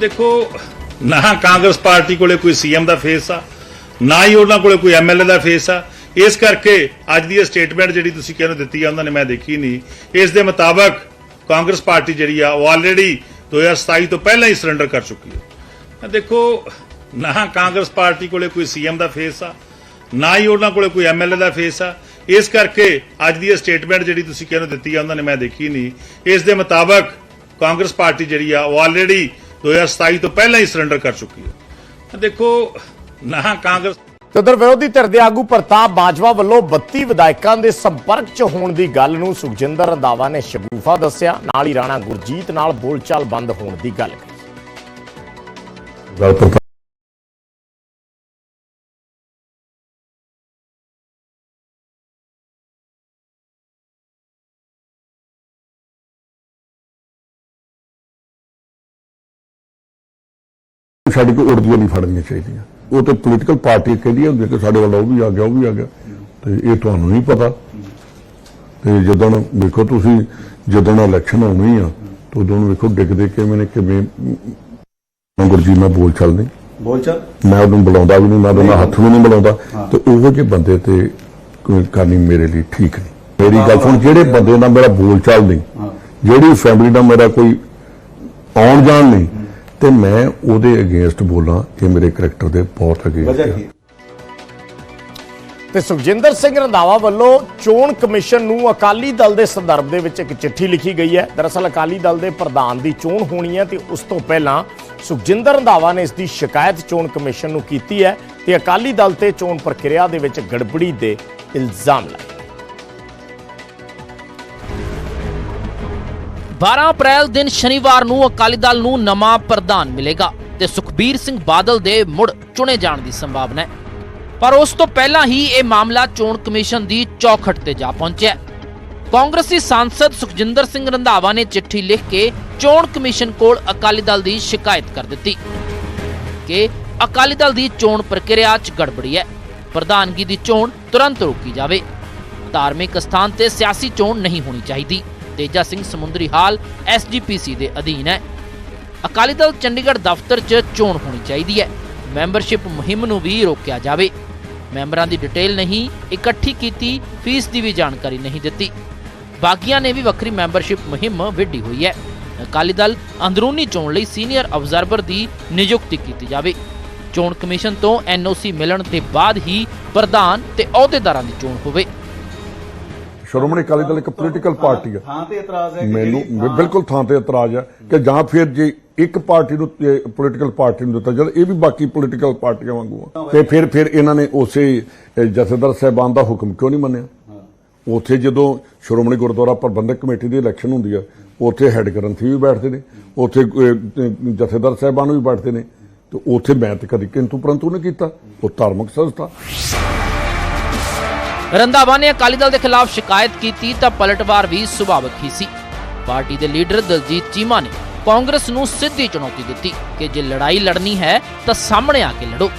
ਦੇਖੋ, ਨਾ ਕਾਂਗਰਸ ਪਾਰਟੀ ਕੋਲੇ ਕੋਈ ਸੀਐਮ ਦਾ ਫੇਸ ਆ, ਨਾ ਹੀ ਉਹਨਾਂ ਕੋਲੇ ਕੋਈ ਐਮਐਲਏ ਦਾ ਫੇਸ ਆ। ਇਸ ਕਰਕੇ ਅੱਜ ਦੀ ਇਹ ਸਟੇਟਮੈਂਟ ਜਿਹੜੀ ਤੁਸੀਂ ਕਿਹਨੂੰ ਦਿੱਤੀ ਆ, ਉਹਨਾਂ ਨੇ ਮੈਂ ਦੇਖੀ ਨਹੀਂ। ਇਸ ਦੇ ਮੁਤਾਬਕ ਕਾਂਗਰਸ ਪਾਰਟੀ ਜਿਹੜੀ ਆ, ਉਹ ਆਲਰੇਡੀ 2027 ਤੋਂ ਪਹਿਲਾਂ ਹੀ ਸਰੈਂਡਰ ਕਰ ਚੁੱਕੀ ਹੈ। ਦੇਖੋ, ਨਾ ਕਾਂਗਰਸ ਪਾਰਟੀ ਕੋਲੇ ਕੋਈ ਸੀਐਮ ਦਾ ਫੇਸ ਆ, ਨਾ ਹੀ ਉਹਨਾਂ ਕੋਲੇ ਕੋਈ ਐਮਐਲਏ ਦਾ ਫੇਸ ਆ। ਇਸ ਕਰਕੇ ਅੱਜ ਦੀ ਇਹ ਸਟੇਟਮੈਂਟ ਜਿਹੜੀ ਤੁਸੀਂ ਕਿਹਨੂੰ ਦਿੱਤੀ ਆ, ਉਹਨਾਂ ਨੇ ਮੈਂ ਦੇਖੀ ਨਹੀਂ। ਇਸ ਦੇ ਮੁਤਾਬਕ ਕਾਂਗਰਸ ਪਾਰਟੀ ਜਿਹੜੀ ਆ, ਉਹ ਆਲਰੇਡੀ 2027 ਤੋਂ ਪਹਿਲਾਂ ਹੀ ਸਰੈਂਡਰ ਕਰ ਚੁੱਕੀ ਹੈ ਦੇਖੋ, ਨਾ ਕਾਂਗਰਸ ਤੇ ਉਧਰ ਵਿਰੋਧੀ ਧਿਰ ਦੇ ਆਗੂ ਪ੍ਰਤਾਪ ਬਾਜਵਾ ਵੱਲੋਂ 32 ਵਿਧਾਇਕਾਂ ਦੇ ਸੰਪਰਕ 'ਚ ਹੋਣ ਦੀ ਗੱਲ ਨੂੰ ਸੁਖਜਿੰਦਰ ਰੰਧਾਵਾ ਨੇ ਸ਼ਗੂਫਾ ਦੱਸਿਆ। ਨਾਲ ਹੀ ਰਾਣਾ ਗੁਰਜੀਤ ਨਾਲ ਬੋਲਚਾਲ ਬੰਦ ਹੋਣ ਦੀ ਗੱਲ ਗੱਲ ਪ੍ਰਧਾਨ ਸਾਡੀ ਕੋਈ ਉਰਦੂ ਨਹੀਂ ਫੜਨੀਆਂ ਚਾਹੀਦੀਆਂ। ਉਹ ਤੇ ਪੋਲੀਟੀਕਲ ਪਾਰਟੀ ਕਹਿੰਦੀ ਹੁੰਦੀ ਕਿ ਸਾਡੇ ਵੱਲ ਉਹ ਵੀ ਆ ਗਿਆ, ਉਹ ਵੀ ਆ ਗਿਆ। ਤੇ ਇਹ ਤੁਹਾਨੂੰ ਨਹੀਂ ਪਤਾ। ਤੇ ਜਦੋਂ ਵੇਖੋ ਤੁਸੀਂ, ਜਦੋਂ ਇਲੈਕਸ਼ਨ ਆਉਣੀ ਆ, ਤਾਂ ਉਦੋਂ ਵੇਖੋ ਡਿੱਗਦੇ ਕਿਵੇਂ ਨੇ, ਕਿਵੇਂ ਗੁਰਜੀ ਮੈਂ ਬੋਲ ਚੱਲਦੇ ਬੋਲਚਾਲ? ਮੈਂ ਉਹਨੂੰ ਬੁਲਾਉਂਦਾ ਵੀ ਨਹੀਂ ਮੈਂ ਉਹਦਾ ਹੱਥ ਨੂੰ ਨਹੀਂ ਬੁਲਾਉਂਦਾ ਤੇ ਉਹੋ ਜਿਹੇ ਬੰਦੇ ਤੇ ਕੋਈ ਕਰਨੀ ਮੇਰੇ ਲਈ ਠੀਕ ਨਹੀਂ। ਮੇਰੀ ਗੱਲ ਸੁਣ ਜਿਹੜੇ ਬੰਦੇ ਨਾਲ ਮੇਰਾ ਬੋਲਚਾਲ ਨਹੀਂ ਜਿਹੜੀ ਫੈਮਿਲੀ ਨਾਲ ਮੇਰਾ ਕੋਈ ਆਉਣ ਜਾਣ ਨਹੀਂ ਤੇ ਮੈਂ ਉਹਦੇ ਅਗੇਂਸਟ ਬੋਲਾਂ ਇਹ ਮੇਰੇ ਕਰੈਕਟਰ ਦੇ ਬਹੁਤ ਅਗੇਂਸਟ ਕੀ? ਹੈ? ਤੇ ਸੁਖਜਿੰਦਰ ਸਿੰਘ ਰੰਧਾਵਾ ਵੱਲੋਂ ਚੋਣ ਕਮਿਸ਼ਨ ਨੂੰ ਅਕਾਲੀ ਦਲ ਦੇ ਸੰਦਰਭ ਦੇ ਵਿੱਚ ਇੱਕ ਚਿੱਠੀ ਲਿਖੀ ਗਈ ਹੈ। ਦਰਅਸਲ ਅਕਾਲੀ ਦਲ ਦੇ ਪ੍ਰਧਾਨ ਦੀ ਚੋਣ ਹੋਣੀ ਹੈ ਤੇ ਉਸ ਤੋਂ ਪਹਿਲਾਂ ਸੁਖਜਿੰਦਰ ਰੰਧਾਵਾ ਨੇ ਇਸ ਦੀ ਸ਼ਿਕਾਇਤ ਚੋਣ ਕਮਿਸ਼ਨ ਨੂੰ ਕੀਤੀ ਹੈ ਤੇ ਅਕਾਲੀ ਦਲ ਤੇ ਚੋਣ ਪ੍ਰਕਿਰਿਆ ਦੇ ਵਿੱਚ ਗੜਬੜੀ ਦੇ ਇਲਜ਼ਾਮ ਲਾਏ। 12 ਅਪ੍ਰੈਲ ਦਿਨ ਸ਼ਨੀਵਾਰ ਨੂੰ ਅਕਾਲੀ ਦਲ ਨੂੰ ਨਵਾਂ ਪ੍ਰਧਾਨ ਮਿਲੇਗਾ ਤੇ ਸੁਖਬੀਰ ਸਿੰਘ ਬਾਦਲ ਦੇ ਮੁੜ ਚੁਣੇ ਜਾਣ ਦੀ ਸੰਭਾਵਨਾ ਹੈ। ਪਰ ਉਸ ਤੋਂ ਪਹਿਲਾਂ ਹੀ ਇਹ ਮਾਮਲਾ ਚੋਣ ਕਮਿਸ਼ਨ ਦੀ ਚੌਖਟ ਤੇ ਜਾ ਪਹੁੰਚਿਆ ਕਾਂਗਰਸੀ ਸਾਂਸਦ ਸੁਖਜਿੰਦਰ ਸਿੰਘ ਰੰਧਾਵਾ ਨੇ ਚਿੱਠੀ ਲਿਖ ਕੇ ਚੋਣ ਕਮਿਸ਼ਨ ਕੋਲ ਅਕਾਲੀ ਦਲ ਦੀ ਸ਼ਿਕਾਇਤ ਕਰ ਦਿੱਤੀ ਕਿ ਅਕਾਲੀ ਦਲ ਦੀ ਚੋਣ ਪ੍ਰਕਿਰਿਆ 'ਚ ਗੜਬੜੀ ਹੈ। ਪ੍ਰਧਾਨਗੀ ਦੀ ਚੋਣ ਤੁਰੰਤ ਰੋਕੀ ਜਾਵੇ। ਧਾਰਮਿਕ ਸਥਾਨ ਤੇ ਸਿਆਸੀ ਚੋਣ ਨਹੀਂ ਹੋਣੀ ਚਾਹੀਦੀ। ਤੇਜਾ ਸਿੰਘ ਸਮੁੰਦਰੀ ਹਾਲ ਐਸਜੀਪੀਸੀ ਦੇ ਅਧੀਨ ਹੈ। ਅਕਾਲੀ ਦਲ ਚੰਡੀਗੜ੍ਹ ਦਫ਼ਤਰ 'ਚ ਚੋਣ ਹੋਣੀ ਚਾਹੀਦੀ ਹੈ। ਮੈਂਬਰਸ਼ਿਪ ਮੁਹਿੰਮ ਨੂੰ ਵੀ ਰੋਕਿਆ ਜਾਵੇ। ਮੈਂਬਰਾਂ ਦੀ ਡਿਟੇਲ ਨਹੀਂ ਇਕੱਠੀ ਕੀਤੀ ਫੀਸ ਦੀ ਵੀ ਜਾਣਕਾਰੀ ਨਹੀਂ ਦਿੱਤੀ। ਬਾਗੀਆਂ ਨੇ ਵੀ ਵੱਖਰੀ ਮੈਂਬਰਸ਼ਿਪ ਮੁਹਿੰਮ ਵਿੱਢੀ ਹੋਈ ਹੈ। ਅਕਾਲੀ ਦਲ ਅੰਦਰੂਨੀ ਚੋਣ ਲਈ ਸੀਨੀਅਰ ਅਬਜ਼ਰਵਰ ਦੀ ਨਿਯੁਕਤੀ ਕੀਤੀ ਜਾਵੇ। ਚੋਣ ਕਮਿਸ਼ਨ ਤੋਂ ਐਨਓਸੀ ਮਿਲਣ ਦੇ ਬਾਅਦ ਹੀ ਪ੍ਰਧਾਨ ਤੇ ਅਹੁਦੇਦਾਰਾਂ ਦੀ ਚੋਣ ਹੋਵੇ। ਸ਼੍ਰੋਮਣੀ ਅਕਾਲੀ ਦਲ ਇੱਕ ਪੋਲੀਟੀਕਲ ਪਾਰਟੀ ਹੈ। ਥਾਂ ਤੇ ਇਤਰਾਜ਼ ਹੈ ਕਿ ਮੈਨੂੰ ਬਿਲਕੁਲ ਥਾਂ ਤੇ ਇਤਰਾਜ਼ ਹੈ ਕਿ ਜਾਂ ਫਿਰ ਜੇ ਇੱਕ ਪਾਰਟੀ ਨੂੰ ਪੋਲੀਟੀਕਲ ਪਾਰਟੀ ਨੂੰ ਦਿੱਤਾ ਜਦ, ਇਹ ਵੀ ਬਾਕੀ ਪੋਲੀਟੀਕਲ ਪਾਰਟੀਆਂ ਵਾਂਗੂ ਆ। ਤੇ ਫਿਰ ਫਿਰ ਇਹਨਾਂ ਨੇ ਉਸੇ ਜਥੇਦਾਰ ਸਾਹਿਬਾਨ ਦਾ ਹੁਕਮ ਕਿਉਂ ਨਹੀਂ ਮੰਨਿਆ? ਉੱਥੇ ਜਦੋਂ ਸ਼੍ਰੋਮਣੀ ਗੁਰਦੁਆਰਾ ਪ੍ਰਬੰਧਕ ਕਮੇਟੀ ਦੀ ਇਲੈਕਸ਼ਨ ਹੁੰਦੀ ਆ, ਉੱਥੇ ਹੈੱਡ ਗ੍ਰੰਥੀ ਵੀ ਬੈਠਦੇ ਨੇ, ਉੱਥੇ ਜਥੇਦਾਰ ਸਾਹਿਬਾਨ ਵੀ ਬੈਠਦੇ ਨੇ, ਤੇ ਉੱਥੇ ਮੈਂ ਤੇ ਕਦੀ ਕਿੰਤੂ ਪਰੰਤੂ ਨਹੀਂ ਕੀਤਾ, ਉਹ ਧਾਰਮਿਕ ਸੰਸਥਾ। ਰੰਧਾਵਾ ਨੇ ਅਕਾਲੀ ਦਲ ਦੇ ਖਿਲਾਫ ਸ਼ਿਕਾਇਤ ਕੀਤੀ ਤਾਂ ਪਲਟਵਾਰ ਵੀ ਸੁਭਾਵਕ ਹੀ ਸੀ। ਪਾਰਟੀ ਦੇ ਲੀਡਰ ਦਲਜੀਤ ਚੀਮਾ ਨੇ ਕਾਂਗਰਸ ਨੂੰ ਸਿੱਧੀ ਚੁਣੌਤੀ ਦਿੱਤੀ ਕਿ ਜੇ ਲੜਾਈ ਲੜਨੀ ਹੈ ਤਾਂ ਸਾਹਮਣੇ ਆ ਕੇ ਲੜੋ।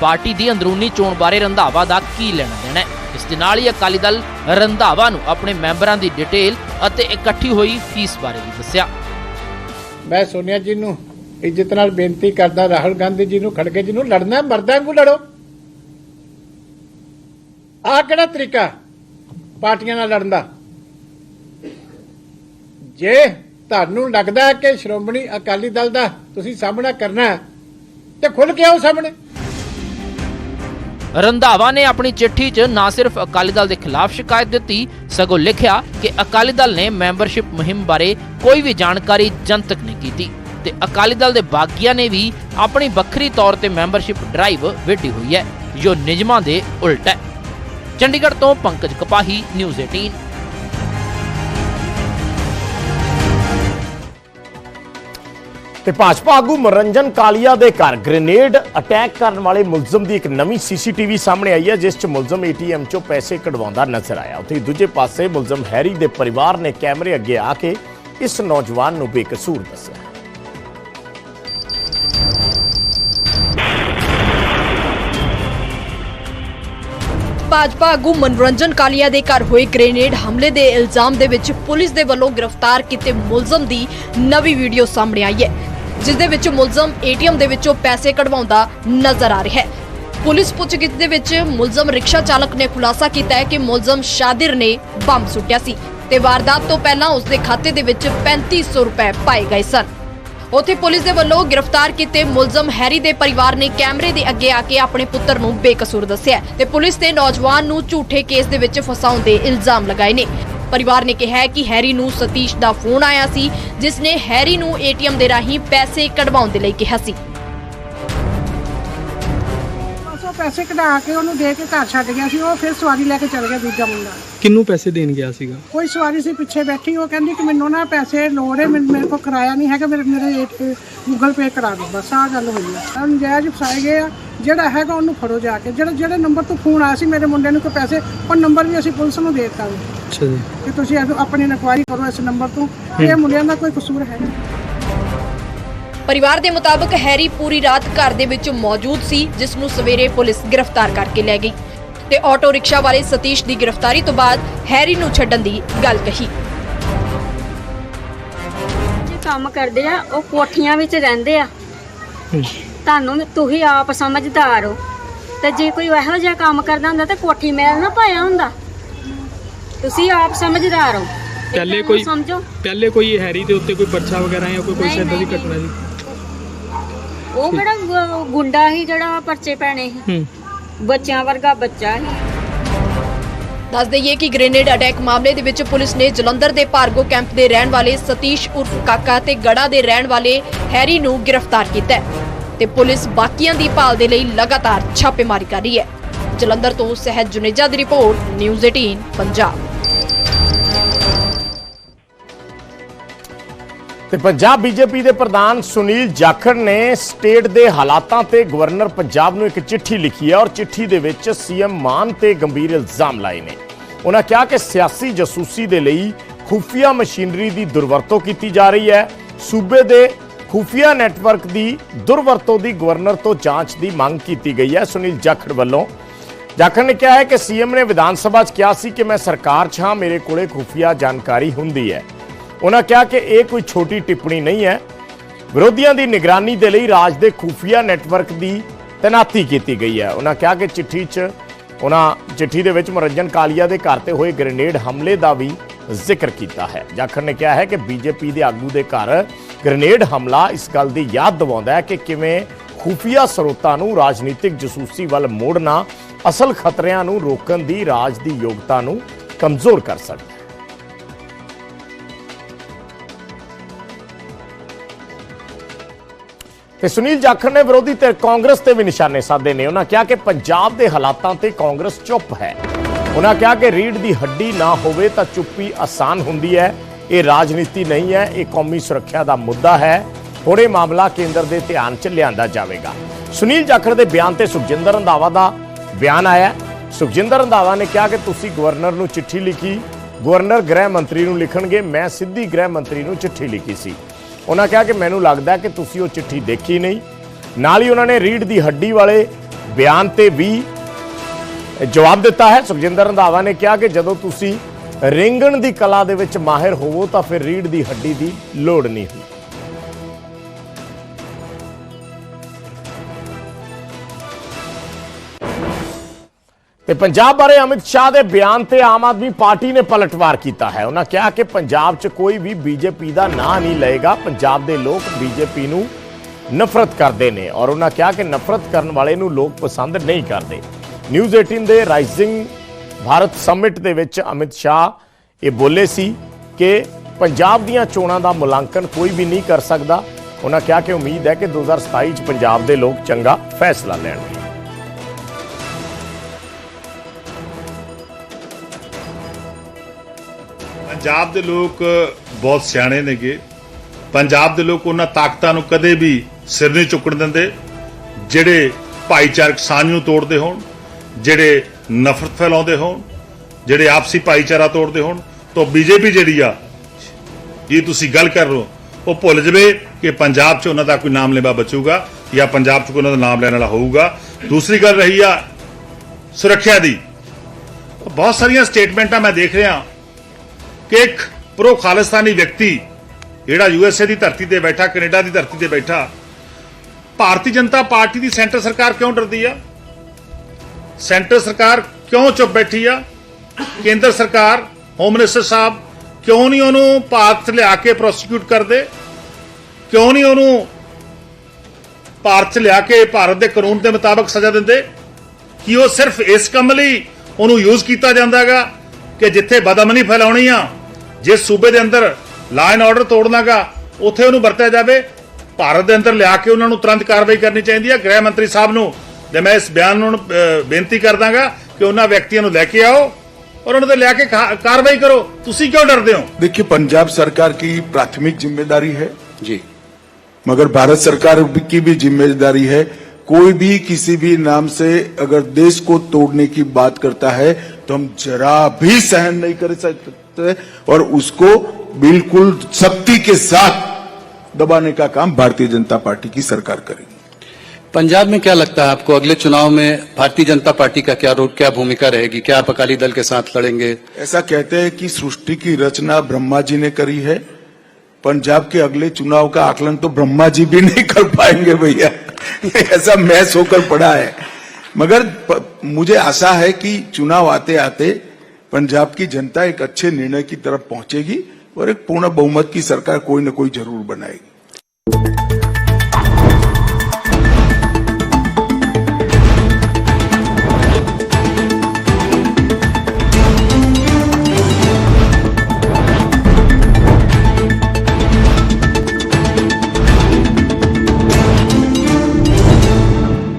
ਪਾਰਟੀ ਦੀ ਅੰਦਰੂਨੀ ਚੋਣ ਬਾਰੇ ਰੰਧਾਵਾ ਦਾ ਕੀ ਲੈਣਾ ਦੇਣਾ ਹੈ? ਇਸ ਦੇ ਨਾਲ ਹੀ ਅਕਾਲੀ ਦਲ ਰੰਧਾਵਾ ਨੂੰ ਆਪਣੇ ਮੈਂਬਰਾਂ ਦੀ ਡਿਟੇਲ ਅਤੇ ਇਕੱਠੀ ਹੋਈ ਫੀਸ ਬਾਰੇ ਵੀ ਦੱਸਿਆ। ਮੈਂ ਸੋਨੀਆ ਜੀ ਨੂੰ ਇੱਜ਼ਤ ਨਾਲ ਬੇਨਤੀ ਕਰਦਾ, ਰਾਹੁਲ ਗਾਂਧੀ ਜੀ ਨੂੰ ਖੜਕੇ ਜੀ ਨੂੰ ਲੜਨਾ ਮਰਦਾਂ ਨੂੰ ਲੜੋ। ਆਹ ਕਿਹੜਾ ਤਰੀਕਾ ਪਾਰਟੀਆਂ ਨਾਲ ਲੜਨ ਦਾ? ਜੇ ਤੁਹਾਨੂੰ ਲੱਗਦਾ ਹੈ ਕਿ ਸ਼੍ਰੋਮਣੀ ਅਕਾਲੀ ਦਲ ਦਾ ਤੁਸੀਂ ਸਾਹਮਣਾ ਕਰਨਾ ਹੈ, ਤੇ ਖੁੱਲ ਕੇ ਆਓ ਸਾਹਮਣੇ? ਰੰਧਾਵਾ ਨੇ ਆਪਣੀ ਚਿੱਠੀ 'ਚ ਨਾ ਸਿਰਫ ਅਕਾਲੀ ਦਲ ਦੇ ਖਿਲਾਫ ਸ਼ਿਕਾਇਤ ਦਿੱਤੀ ਸਗੋਂ ਲਿਖਿਆ ਕਿ ਅਕਾਲੀ ਦਲ ਨੇ ਮੈਂਬਰਸ਼ਿਪ ਮੁਹਿੰਮ ਬਾਰੇ ਕੋਈ ਵੀ ਜਾਣਕਾਰੀ ਜਨਤਕ ਨਹੀਂ ਕੀਤੀ ਤੇ ਅਕਾਲੀ ਦਲ ਦੇ ਬਾਗੀਆਂ ਨੇ ਵੀ ਆਪਣੀ ਵੱਖਰੀ ਤੌਰ ਤੇ ਮੈਂਬਰਸ਼ਿਪ ਡਰਾਈਵ ਵਿੱਢੀ ਹੋਈ ਹੈ। ਜੋ ਨਿਯਮਾਂ ਦੇ ਉਲਟ ਹੈ। ਚੰਡੀਗੜ੍ਹ ਤੋਂ ਪੰਕਜ ਕਪਾਹੀ ਨਿਊਜ਼ 18 ਤੇ ਭਾਜਪਾ ਆਗੂ ਮਨੋਰੰਜਨ ਕਾਲੀਆ ਦੇ ਘਰ ਗ੍ਰੇਨੇਡ ਅਟੈਕ ਕਰਨ ਵਾਲੇ ਮੁਲਜ਼ਮ ਦੀ ਇੱਕ ਨਵੀਂ ਸੀਸੀਟੀਵੀ ਸਾਹਮਣੇ ਆਈ ਹੈ, ਜਿਸ 'ਚ ਮੁਲਜ਼ਮ ਏਟੀਐਮ 'ਚੋਂ ਪੈਸੇ ਕਢਵਾਉਂਦਾ ਨਜ਼ਰ ਆਇਆ। ਉੱਥੇ ਦੂਜੇ ਪਾਸੇ ਮੁਲਜ਼ਮ ਹੈਰੀ ਦੇ ਪਰਿਵਾਰ ਨੇ ਕੈਮਰੇ ਅੱਗੇ ਆ ਕੇ ਇਸ ਨੌਜਵਾਨ ਨੂੰ ਬੇਕਸੂਰ ਦੱਸਿਆ। ਭਾਜਪਾ ਆਗੂ ਮਨੋਰੰਜਨ ਕਾਲੀਆ ਦੇ ਘਰ ਹੋਏ ਗ੍ਰੇਨੇਡ ਹਮਲੇ ਦੇ ਇਲਜ਼ਾਮ ਦੇ ਵਿੱਚ ਪੁਲਿਸ ਦੇ ਵੱਲੋਂ ਗ੍ਰਿਫਤਾਰ ਕੀਤੇ ਮੁਲਜ਼ਮ ਦੀ ਨਵੀਂ ਵੀਡੀਓ ਸਾਹਮਣੇ ਆਈ ਹੈ। ਜਿਸ ਦੇ ਵਿੱਚ ਮੁਲਜ਼ਮ ਏਟੀਐਮ ਦੇ ਵਿੱਚੋਂ ਪੈਸੇ ਕਢਵਾਉਂਦਾ ਨਜ਼ਰ ਆ ਰਿਹਾ ਹੈ। ਪੁਲਿਸ ਪੁੱਛਗਿੱਛ ਦੇ ਵਿੱਚ ਮੁਲਜ਼ਮ ਰਿਕਸ਼ਾ ਚਾਲਕ ਨੇ ਖੁਲਾਸਾ ਕੀਤਾ ਹੈ ਕਿ ਮੁਲਜ਼ਮ ਸ਼ਾਦਿਰ ਨੇ ਬੰਬ ਸੁੱਟਿਆ ਸੀ ਤੇ ਵਾਰਦਾਤ ਤੋਂ ਪਹਿਲਾਂ ਉਸ ਦੇ ਖਾਤੇ ਦੇ ਵਿੱਚ 3500 ਰੁਪਏ ਪਾਏ ਗਏ ਸਨ। ਉੱਥੇ ਪੁਲਿਸ ਦੇ ਵੱਲੋਂ ਗ੍ਰਿਫਤਾਰ ਕੀਤੇ ਮੁਲਜ਼ਮ ਹੈਰੀ ਦੇ ਪਰਿਵਾਰ ਨੇ ਕੈਮਰੇ ਦੇ ਅੱਗੇ ਆ ਕੇ ਆਪਣੇ ਪੁੱਤਰ ਨੂੰ ਬੇਕਸੂਰ ਦੱਸਿਆ ਤੇ ਪੁਲਿਸ ਨੇ ਨੌਜਵਾਨ ਨੂੰ ਝੂਠੇ ਕੇਸ ਦੇ ਵਿੱਚ ਫਸਾਉਣ ਦੇ ਇਲਜ਼ਾਮ ਲਗਾਏ ਨੇ। ਪਰਿਵਾਰ ਨੇ ਕਿਹਾ ਕਿ ਹੈਰੀ ਨੂੰ ਸਤੀਸ਼ ਦਾ ਫੋਨ ਆਇਆ ਸੀ ਜਿਸ ਨੇ ਹੈਰੀ ਨੂੰ ਏਟੀਐਮ ਦੇ ਰਾਹੀਂ ਪੈਸੇ ਕਢਵਾਉਣ ਦੇ ਲਈ ਕਿਹਾ ਸੀ। ਉਹ ਪੈਸੇ ਕਢਾ ਕੇ ਉਹਨੂੰ ਦੇ ਕੇ ਘਰ ਛੱਡ ਗਿਆ ਸੀ ਉਹ ਫਿਰ ਸਵਾਰੀ ਲੈ ਕੇ ਚਲ ਗਿਆ ਦੂਜਾ ਮੁੰਡਾ। ਕਿੰਨੂੰ ਪੈਸੇ ਦੇਣ ਗਿਆ ਸੀਗਾ? ਕੋਈ ਸਵਾਰੀ ਸੀ ਪਿੱਛੇ ਬੈਠੀ ਉਹ ਕਹਿੰਦੀ ਕਿ ਮੈਨੂੰ ਨਾ ਪੈਸੇ ਲੋੜ ਹੈ ਮੈਨੂੰ- ਮੇਰੇ ਕੋਲ ਕਿਰਾਇਆ ਨਹੀਂ ਹੈਗਾ ਮੇਰੇ ਮੇਰੇ ਗੂਗਲ ਪੇ ਕਰਾ ਦਿਓ ਬਸ ਆਹ ਗੱਲ ਹੋਈ ਹੈ। ਨਜਾਇਜ਼ ਫਸਾਏ ਗਏ ਆ ਜਿਹੜਾ ਹੈਗਾ ਉਹਨੂੰ ਫੜੋ ਜਾ ਕੇ। ਜਿਹੜਾ ਜਿਹੜੇ ਨੰਬਰ ਤੋਂ ਫੋਨ ਆਇਆ ਸੀ ਮੇਰੇ ਮੁੰਡੇ ਨੂੰ ਕੋਈ ਪੈਸੇ ਉਹ ਨੰਬਰ ਵੀ ਅਸੀਂ ਪੁਲਿਸ ਨੂੰ ਦੇ ਦਿੱਤਾ ਵਾ। ਅੱਛਾ ਜੀ। ਕਿ ਤੁਸੀਂ ਇਹ ਆਪਣੀ ਇਨਕੁਆਇਰੀ ਕਰੋ ਇਸ ਨੰਬਰ ਤੋਂ। ਇਹ ਮੁੰਡਿਆਂ ਦਾ ਕੋਈ ਕਸੂਰ ਹੈ ਨਹੀਂ। ਪਰਿਵਾਰ ਦੇ ਮੁਤਾਬਕ ਹੈਰੀ ਪੂਰੀ ਰਾਤ ਘਰ ਦੇ ਵਿੱਚ ਮੌਜੂਦ ਸੀ ਜਿਸ ਨੂੰ ਸਵੇਰੇ ਪੁਲਿਸ ਗ੍ਰਿਫਤਾਰ ਕਰਕੇ ਲੈ ਗਈ। ਤੇ ਆਟੋ ਰਿਕਸ਼ਾ ਵਾਲੇ ਸਤੀਸ਼ ਦੀ ਗ੍ਰਿਫਤਾਰੀ ਤੋਂ ਬਾਅਦ ਹੈਰੀ ਨੂੰ ਛੱਡਣ ਦੀ ਗੱਲ ਕਹੀ। ਕੰਮ ਕਰਦੇ ਆ ਉਹ ਕੋਠੀਆਂ ਵਿੱਚ ਰਹਿੰਦੇ ਆ। ਤੁਹਾਨੂੰ ਤੁਸੀਂ ਆਪ ਸਮਝਦਾਰ ਹੋ। ਤੇ ਜੇ ਕੋਈ ਇਹੋ ਜਿਹਾ ਕੰਮ ਕਰਦਾ ਹੁੰਦਾ ਤੇ ਕੋਠੀ ਮੈਲ ਨਾ ਪਾਇਆ ਹੁੰਦਾ। ਤੁਸੀਂ ਆਪ ਸਮਝਦਾਰ ਹੋ। ਪਹਿਲੇ ਕੋਈ ਸਮਝੋ। ਪਹਿਲੇ ਕੋਈ ਹੈਰੀ ਦੇ ਉੱਤੇ ਕੋਈ ਪਰਚਾ ਵਗੈਰਾ ਜਾਂ ਕੋਈ ਕੋਈ ਨਹੀਂ, ਇਦਾਂ ਦੀ ਨਹੀਂ, ਘਟਨਾ ਜੀ? ਉਹ ਕਿਹੜਾ ਗੁ- ਗੁੰਡਾ ਸੀ ਜਿਹੜਾ ਪਰਚੇ ਪੈਣੇ ਸੀ? ਹੂੰ। ਬੱਚਿਆਂ ਵਰਗਾ ਬੱਚਾ ਸੀ। ਦੱਸ ਦਈਏ ਕਿ ਗ੍ਰੇਨੇਡ ਅਟੈਕ ਮਾਮਲੇ ਦੇ ਵਿੱਚ ਪੁਲਿਸ ਨੇ ਜਲੰਧਰ ਦੇ ਭਾਰਗੋ ਕੈਂਪ ਦੇ ਰਹਿਣ ਵਾਲੇ ਸਤੀਸ਼ ਉਰਫ ਕਾਕਾ ਤੇ ਗੜਾ ਦੇ ਰਹਿਣ ਵਾਲੇ ਹੈਰੀ ਨੂੰ ਗ੍ਰਿਫਤਾਰ ਕੀਤਾ ਹੈ। ਤੇ ਪੁਲਿਸ ਬਾਕੀਆਂ ਦੀ ਭਾਲ ਦੇ ਲਈ ਲਗਾਤਾਰ ਛਾਪੇਮਾਰੀ ਕਰ ਰਹੀ ਹੈ। ਜਲੰਧਰ ਤੋਂ ਸਹਿਜ ਜੁਨੇਜਾ ਦੀ ਰਿਪੋਰਟ, ਨਿਊਜ਼ 18 ਪੰਜਾਬ। ਤੇ ਪੰਜਾਬ ਬੀਜੇਪੀ ਦੇ ਪ੍ਰਧਾਨ ਸੁਨੀਲ ਜਾਖੜ ਨੇ ਸਟੇਟ ਦੇ ਹਾਲਾਤਾਂ ਤੇ ਗਵਰਨਰ ਪੰਜਾਬ ਨੂੰ ਇੱਕ ਚਿੱਠੀ ਲਿਖੀ ਹੈ ਔਰ ਚਿੱਠੀ ਦੇ ਵਿੱਚ ਸੀਐਮ ਮਾਨ ਤੇ ਗੰਭੀਰ ਇਲਜ਼ਾਮ ਲਾਏ ਨੇ। ਉਹਨਾਂ ਕਿਹਾ ਕਿ ਸਿਆਸੀ ਜਸੂਸੀ ਦੇ ਲਈ ਖੁਫੀਆ ਮਸ਼ੀਨਰੀ ਦੀ ਦੁਰਵਰਤੋਂ ਕੀਤੀ ਜਾ ਰਹੀ ਹੈ। ਸੂਬੇ ਦੇ ਖੁਫੀਆ ਨੈਟਵਰਕ ਦੀ ਦੁਰਵਰਤੋਂ ਦੀ ਗਵਰਨਰ ਤੋਂ ਜਾਂਚ ਦੀ ਮੰਗ ਕੀਤੀ ਗਈ ਹੈ। ਸੁਨੀਲ ਜਾਖੜ ਵੱਲੋਂ। ਜਾਖੜ ਨੇ ਕਿਹਾ ਹੈ ਕਿ ਸੀਐਮ ਨੇ ਵਿਧਾਨ ਸਭਾ 'ਚ ਕਿਹਾ ਸੀ ਕਿ ਮੈਂ ਸਰਕਾਰ 'ਚ ਹਾਂ, ਮੇਰੇ ਕੋਲੇ ਖੁਫੀਆ ਜਾਣਕਾਰੀ ਹੁੰਦੀ ਹੈ। ਉਹਨਾਂ ਕਿਹਾ ਕਿ ਇਹ ਕੋਈ ਛੋਟੀ ਟਿੱਪਣੀ ਨਹੀਂ ਹੈ। ਵਿਰੋਧੀਆਂ ਦੀ ਨਿਗਰਾਨੀ ਦੇ ਲਈ ਰਾਜ ਦੇ ਖੂਫੀਆ ਨੈਟਵਰਕ ਦੀ ਤੈਨਾਤੀ ਕੀਤੀ ਗਈ ਹੈ। ਉਹਨਾਂ ਕਿਹਾ ਕਿ ਚਿੱਠੀ 'ਚ, ਉਹਨਾਂ ਚਿੱਠੀ ਦੇ ਵਿੱਚ ਮਨੋਰੰਜਨ ਕਾਲੀਆ ਦੇ ਘਰ ਤੇ ਹੋਏ ਗ੍ਰੇਨੇਡ ਹਮਲੇ ਦਾ ਵੀ ਜ਼ਿਕਰ ਕੀਤਾ ਹੈ। ਜਾਖੜ ਨੇ ਕਿਹਾ ਹੈ ਕਿ ਬੀਜੇਪੀ ਦੇ ਆਗੂ ਦੇ ਘਰ ਗ੍ਰੇਨੇਡ ਹਮਲਾ ਇਸ ਗੱਲ ਦੀ ਯਾਦ ਦਿਵਾਉਂਦਾ ਹੈ ਕਿ ਕਿਵੇਂ ਖੂਫੀਆ ਸਰੋਤਾਂ ਨੂੰ ਰਾਜਨੀਤਿਕ ਜਸੂਸੀ ਵੱਲ ਮੋੜਨਾ ਅਸਲ ਖਤਰਿਆਂ ਨੂੰ ਰੋਕਣ ਦੀ ਰਾਜ ਦੀ ਯੋਗਤਾ ਨੂੰ ਕਮਜ਼ੋਰ ਕਰ ਸਕਦਾ ਹੈ। ਤੇ ਸੁਨੀਲ ਜਾਖੜ ਨੇ ਵਿਰੋਧੀ ਧਿਰ ਕਾਂਗਰਸ ਤੇ ਵੀ ਨਿਸ਼ਾਨੇ ਸਾਧੇ ਨੇ। ਉਹਨਾਂ ਕਿਹਾ ਕਿ ਪੰਜਾਬ ਦੇ ਹਾਲਾਤਾਂ ਤੇ ਕਾਂਗਰਸ ਚੁੱਪ ਹੈ। ਉਹਨਾਂ ਕਿਹਾ ਕਿ ਰੀੜ ਦੀ ਹੱਡੀ ਨਾ ਹੋਵੇ ਤਾਂ ਚੁੱਪੀ ਆਸਾਨ ਹੁੰਦੀ ਹੈ। ਇਹ ਰਾਜਨੀਤੀ ਨਹੀਂ ਹੈ, ਇਹ ਕੌਮੀ ਸੁਰੱਖਿਆ ਦਾ ਮੁੱਦਾ ਹੈ। ਹੁਣ ਇਹ ਮਾਮਲਾ ਕੇਂਦਰ ਦੇ ਧਿਆਨ 'ਚ ਲਿਆਂਦਾ ਜਾਵੇਗਾ। ਸੁਨੀਲ ਜਾਖੜ ਦੇ ਬਿਆਨ ਤੇ ਸੁਖਜਿੰਦਰ ਰੰਧਾਵਾ ਦਾ ਬਿਆਨ ਆਇਆ। ਸੁਖਜਿੰਦਰ ਰੰਧਾਵਾ ਨੇ ਕਿਹਾ ਕਿ ਤੁਸੀਂ ਗਵਰਨਰ ਨੂੰ ਚਿੱਠੀ ਲਿਖੀ, ਗਵਰਨਰ ਗ੍ਰਹਿ ਮੰਤਰੀ ਨੂੰ ਲਿਖਣਗੇ, ਮੈਂ ਸਿੱਧੀ ਗ੍ਰਹਿ ਮੰਤਰੀ ਨੂੰ ਚਿੱਠੀ ਲਿਖੀ ਸੀ। ਉਹਨਾਂ ਕਿਹਾ ਕਿ ਮੈਨੂੰ ਲੱਗਦਾ ਕਿ ਤੁਸੀਂ ਉਹ ਚਿੱਠੀ ਦੇਖੀ ਨਹੀਂ। ਨਾਲ ਹੀ ਉਹਨਾਂ ਨੇ ਰੀੜ ਦੀ ਹੱਡੀ ਵਾਲੇ ਬਿਆਨ ਤੇ ਵੀ ਜਵਾਬ ਦਿੱਤਾ ਹੈ। ਸੁਖਜਿੰਦਰ ਰੰਧਾਵਾ ਨੇ ਕਿਹਾ ਕਿ ਜਦੋਂ ਤੁਸੀਂ ਰਿੰਗਣ ਦੀ ਕਲਾ ਦੇ ਵਿੱਚ ਮਾਹਿਰ ਹੋਵੋ ਤਾਂ ਫਿਰ ਰੀੜ ਦੀ ਹੱਡੀ ਦੀ ਲੋੜ ਨਹੀਂ ਹੁੰਦੀ। ਤੇ ਪੰਜਾਬ ਬਾਰੇ ਅਮਿਤ ਸ਼ਾਹ ਦੇ ਬਿਆਨ ਤੇ ਆਮ ਆਦਮੀ ਪਾਰਟੀ ਨੇ ਪਲਟਵਾਰ ਕੀਤਾ ਹੈ। ਉਹਨਾਂ ਕਿਹਾ ਕਿ ਪੰਜਾਬ 'ਚ ਕੋਈ ਵੀ ਬੀਜੇਪੀ ਦਾ ਨਾਂ ਨਹੀਂ ਲਏਗਾ। ਪੰਜਾਬ ਦੇ ਲੋਕ ਬੀਜੇਪੀ ਨੂੰ ਨਫ਼ਰਤ ਕਰਦੇ ਨੇ ਔਰ ਉਹਨਾਂ ਕਿਹਾ ਕਿ ਨਫ਼ਰਤ ਕਰਨ ਵਾਲੇ ਨੂੰ ਲੋਕ ਪਸੰਦ ਨਹੀਂ ਕਰਦੇ। ਨਿਊਜ਼ 18 ਦੇ ਰਾਈਜ਼ਿੰਗ ਭਾਰਤ ਸਮਿਟ ਦੇ ਵਿੱਚ ਅਮਿਤ ਸ਼ਾਹ ਇਹ ਬੋਲੇ ਸੀ ਕਿ ਪੰਜਾਬ ਦੀਆਂ ਚੋਣਾਂ ਦਾ ਮੁਲਾਂਕਣ ਕੋਈ ਵੀ ਨਹੀਂ ਕਰ ਸਕਦਾ। ਉਹਨਾਂ ਕਿਹਾ ਕਿ ਉਮੀਦ ਹੈ ਕਿ 2027 'ਚ ਪੰਜਾਬ ਦੇ ਲੋਕ ਚੰਗਾ ਫੈਸਲਾ ਲੈਣਗੇ। ਪੰਜਾਬ ਦੇ ਲੋਕ ਬਹੁਤ ਸਿਆਣੇ ਨੇਗੇ। ਪੰਜਾਬ ਦੇ ਲੋਕ ਉਹਨਾਂ ਤਾਕਤਾਂ ਨੂੰ ਕਦੇ ਵੀ ਸਿਰ ਨਹੀਂ ਚੁੱਕਣ ਦਿੰਦੇ। ਜਿਹੜੇ ਭਾਈਚਾਰਕ ਸਾਂਝ ਨੂੰ ਤੋੜਦੇ ਹੋਣ, ਜਿਹੜੇ ਨਫ਼ਰਤ ਫੈਲਾਉਂਦੇ ਹੋਣ, ਜਿਹੜੇ ਆਪਸੀ ਭਾਈਚਾਰਾ ਤੋੜਦੇ ਹੋਣ, ਤਾਂ ਬੀਜੇਪੀ ਜਿਹੜੀ ਆ ਇਹ ਤੁਸੀਂ ਗੱਲ ਕਰ ਰਹੇ ਹੋ, ਉਹ ਭੁੱਲ ਜਵੇ ਕਿ ਪੰਜਾਬ 'ਚ ਉਹਨਾਂ ਦਾ ਕੋਈ ਨਾਮ ਲੈਵਾ ਬਚੂਗਾ ਜਾਂ ਪੰਜਾਬ 'ਚ ਕੋਈ ਉਹਨਾਂ ਦਾ ਨਾਮ ਲੈਣ ਵਾਲਾ ਹੋਊਗਾ। ਦੂਸਰੀ ਗੱਲ ਰਹੀ ਆ ਸੁਰੱਖਿਆ ਦੀ। ਬਹੁਤ ਸਾਰੀਆਂ ਸਟੇਟਮੈਂਟਾਂ ਮੈਂ ਦੇਖ ਰਿਹਾ ਕਿ ਇੱਕ ਪ੍ਰੋ ਖਾਲਿਸਤਾਨੀ ਵਿਅਕਤੀ, ਜਿਹੜਾ ਯੂਐਸਏ ਦੀ ਧਰਤੀ ਤੇ ਬੈਠਾ, ਕੈਨੇਡਾ ਦੀ ਧਰਤੀ ਤੇ ਬੈਠਾ, ਭਾਰਤੀ ਜਨਤਾ ਪਾਰਟੀ ਦੀ ਸੈਂਟਰ ਸਰਕਾਰ ਕਿਉਂ ਡਰਦੀ ਆ? ਸੈਂਟਰ ਸਰਕਾਰ ਕਿਉਂ ਚੁੱਪ ਬੈਠੀ ਆ? ਕੇਂਦਰ ਸਰਕਾਰ ਹੋਮ ਮਿਨਿਸਟਰ ਸਾਹਿਬ, ਕਿਉਂ ਨਹੀਂ ਉਹਨੂੰ ਭਾਰਤ ਲਿਆ ਕੇ ਪ੍ਰੋਸੀਕਿਊਟ ਕਰਦੇ? ਕਿਉਂ ਨਹੀਂ ਉਹਨੂੰ ਭਾਰਤ 'ਚ ਲਿਆ ਕੇ ਭਾਰਤ ਦੇ ਕਾਨੂੰਨ ਦੇ ਮੁਤਾਬਕ ਸਜ਼ਾ ਦਿੰਦੇ? ਕਿ ਉਹ ਸਿਰਫ ਇਸ ਕੰਮ ਲਈ ਉਹਨੂੰ ਯੂਜ਼ ਕੀਤਾ ਜਾਂਦਾਗਾ ਕਿ ਜਿੱਥੇ ਬਦਮਨੀ ਫੈਲਾਉਣੀ ਆ ਜਿਸ ਸੂਬੇ ਦੇ ਅੰਦਰ ਲਾ ਐਂਡ ਆਰਡਰ ਤੋੜਨਾਗਾ ਉੱਥੇ ਉਹਨੂੰ ਵਰਤਿਆ ਜਾਵੇ? ਭਾਰਤ ਦੇ ਅੰਦਰ ਲਿਆ ਕੇ ਉਹਨਾਂ ਨੂੰ ਤੁਰੰਤ ਕਾਰਵਾਈ ਕਰਨੀ ਚਾਹੀਦੀ ਹੈ ਗ੍ਰਹਿ ਮੰਤਰੀ ਸਾਹਿਬ ਨੂੰ ਤੇ ਮੈਂ ਇਸ ਬਿਆਨ ਨੂੰ ਅਹ, ਬੇਨਤੀ ਕਰਦਾਗਾ ਕਿ ਉਹਨਾਂ ਵਿਅਕਤੀਆਂ ਨੂੰ ਲੈ ਕੇ ਆਓ ਔਰ ਉਹਨਾਂ ਤੇ ਲਿਆ ਕੇ ਕਾ- ਕਾਰਵਾਈ ਕਰੋ ਤੁਸੀਂ ਕਿਉਂ ਡਰਦੇ ਹੋ देखिए पंजाब सरकार की प्राथमिक जिम्मेदारी है जी मगर भारत सरकार की भी जिम्मेदारी है कोई भी किसी भी नाम से अगर देश को तोड़ने की बात करता है तो हम जरा भी सहन नहीं कर सकते और उसको बिल्कुल सख्ती के साथ दबाने का काम भारतीय जनता पार्टी की सरकार करेगी पंजाब में क्या लगता है आपको? अगले चुनाव में भारतीय जनता पार्टी का क्या रोल क्या भूमिका रहेगी? क्या आप अकाली दल के साथ लड़ेंगे? ऐसा कहते हैं कि सृष्टि की रचना ब्रह्मा जी ने करी है। पंजाब के अगले चुनाव का आकलन तो ब्रह्मा जी भी नहीं कर पाएँगे भैया। ऐसा मैस होकर पड़ा है। मगर प, मुझे आशा है कि चुनाव आते आते पंजाब की जनता एक अच्छे निर्णय की तरफ़ पहुंचेगी और एक पूर्ण बहुमत की सरकार कोई न कोई ज़रूर बनाएगी।